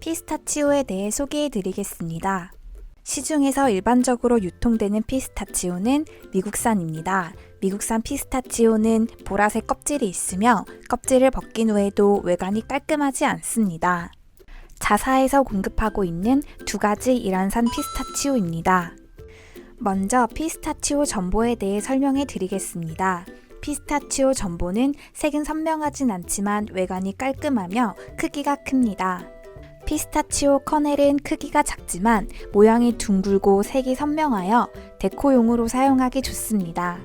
피스타치오에 대해 소개해 드리겠습니다. 시중에서 일반적으로 유통되는 피스타치오는 미국산입니다. 미국산 피스타치오는 보라색 껍질이 있으며 껍질을 벗긴 후에도 외관이 깔끔하지 않습니다. 자사에서 공급하고 있는 두 가지 이란산 피스타치오입니다. 먼저 피스타치오 전보에 대해 설명해 드리겠습니다. 피스타치오 전보는 색은 선명하진 않지만 외관이 깔끔하며 크기가 큽니다. 피스타치오 커넬은 크기가 작지만 모양이 둥글고 색이 선명하여 데코용으로 사용하기 좋습니다.